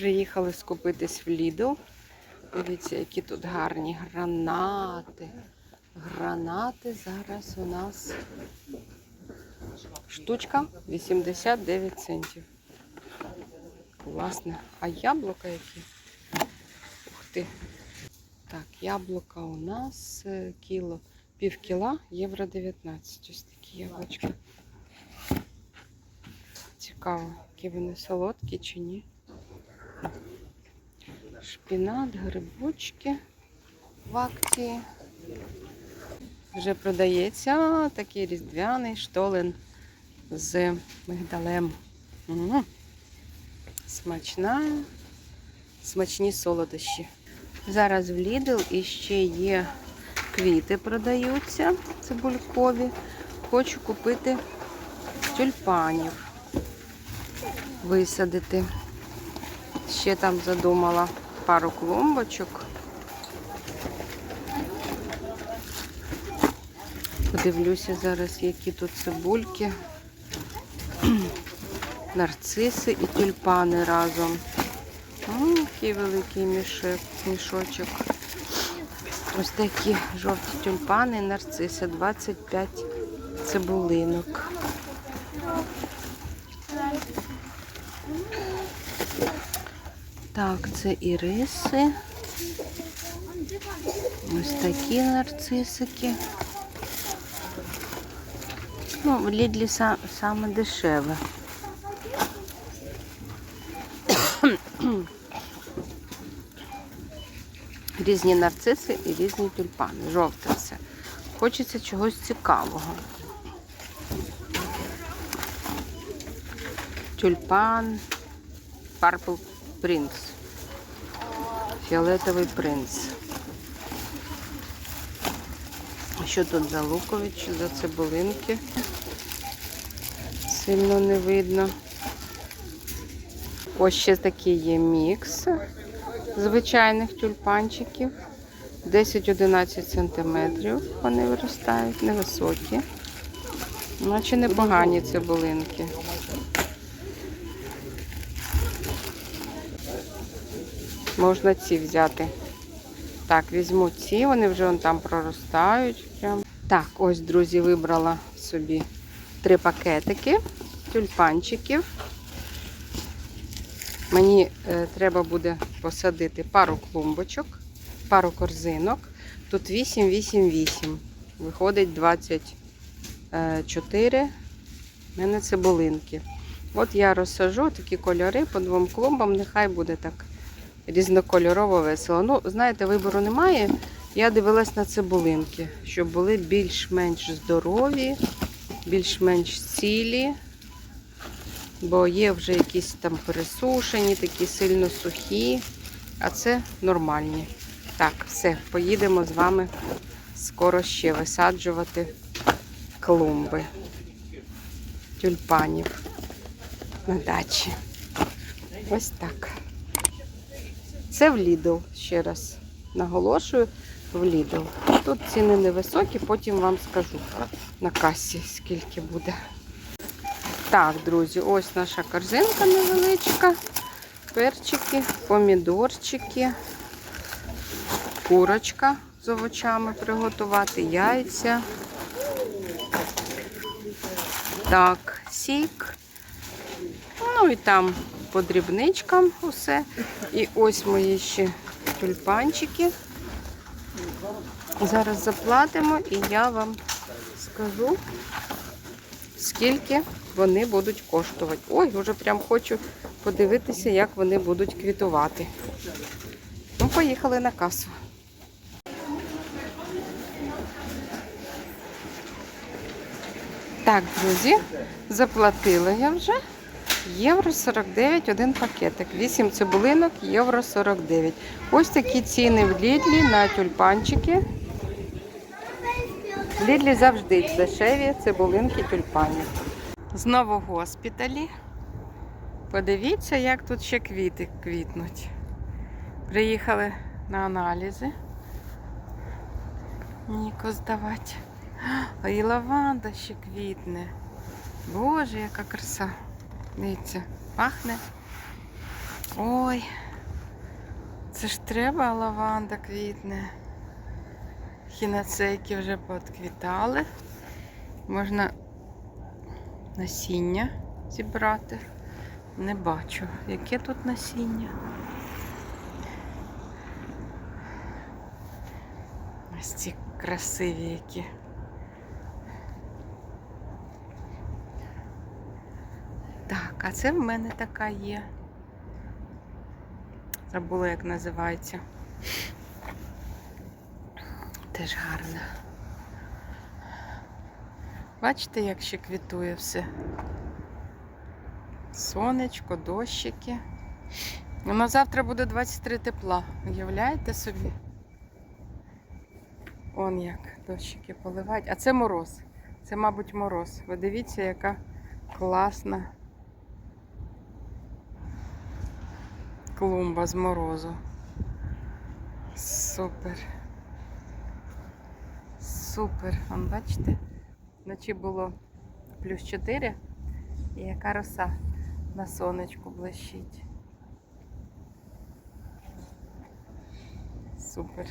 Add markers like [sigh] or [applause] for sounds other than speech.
Приїхали скупитись в Lidl. Дивіться, які тут гарні гранати. Гранати зараз у нас штучка 89 центів. Класно. А яблука які? Ух ти. Так, яблука у нас е, кіло, пів кіла, євро 19. Ось такі яблучка. Цікаво, які вони солодкі чи ні. Шпінат, грибочки в акції. Вже продається такий різдвяний штолен з мигдалем. М, Смачна, смачні солодощі. Зараз в Lidl іще є квіти продаються, цибулькові. Хочу купити тюльпанів, висадити. Ще там задумала пару клумбочок. Подивлюся зараз, які тут цибульки, [clears throat] нарциси і тюльпани разом. М, який великий мішек, мішочок. Ось такі жовті тюльпани, і нарциси, 25 цибулинок. Так, це іриси. Ось такі нарцисики. Ну, в Лідлі са- саме дешеве. Різні нарциси і різні тюльпани. Жовте все. Хочеться чогось цікавого. Тюльпан, Purple Prince. Фіолетовий принц. Що тут за лукович, за цибулинки? Сильно не видно. Ось ще такий є мікс звичайних тюльпанчиків. 10-11 см вони виростають, невисокі. Наче непогані цибулинки. Можна ці взяти. Так, візьму ці, вони вже вон там проростають. Прям. Так, ось, друзі, вибрала собі три пакетики тюльпанчиків. Мені е, треба буде посадити пару клумбочок, пару корзинок. Тут 8, 8, 8. Виходить 24. У мене цибулинки. От я розсажу такі кольори по двом клумбам, нехай буде так різнокольорово весело. Ну, знаєте, вибору немає. Я дивилась на цибулинки, щоб були більш-менш здорові, більш-менш цілі. Бо є вже якісь там пересушені, такі сильно сухі, а це нормальні. Так, все, поїдемо з вами скоро ще висаджувати клумби тюльпанів на дачі. Ось так. Це в Lidl, ще раз наголошую, в Lidl. Тут ціни невисокі, потім вам скажу на касі, скільки буде. Так, друзі, ось наша корзинка невеличка. Перчики, помідорчики, курочка з овочами приготувати, яйця. Так, сік. Ну і там по дрібничкам усе. І ось мої ще тюльпанчики. Зараз заплатимо і я вам скажу, скільки вони будуть коштувати. Ой, вже прям хочу подивитися, як вони будуть квітувати. Ну, поїхали на касу. Так, друзі, заплатила я вже. Євро 49 один пакетик. 8 цибулинок, євро 49. Ось такі ціни в Лідлі на тюльпанчики. Лідлі завжди дешеві цибулинки тюльпанів. Знову в госпіталі. Подивіться, як тут ще квіти квітнуть. Приїхали на аналізи. Ніко здавати. І лаванда ще квітне. Боже, яка краса. Дивіться, пахне. Ой, це ж треба лаванда квітне. Хіноцейки вже поотквітали. Можна насіння зібрати. Не бачу, яке тут насіння. Ось ці красиві які. Так, а це в мене така є. Забула, як називається. Теж гарна. Бачите, як ще квітує все. Сонечко, дощики. Ну, На завтра буде 23 тепла. Уявляєте собі? Он як дощики поливають. А це мороз. Це, мабуть, мороз. Ви дивіться, яка класна клумба з морозу. Супер. Супер. Вон, бачите? Вночі було плюс 4 і яка роса на сонечку блищить. Супер.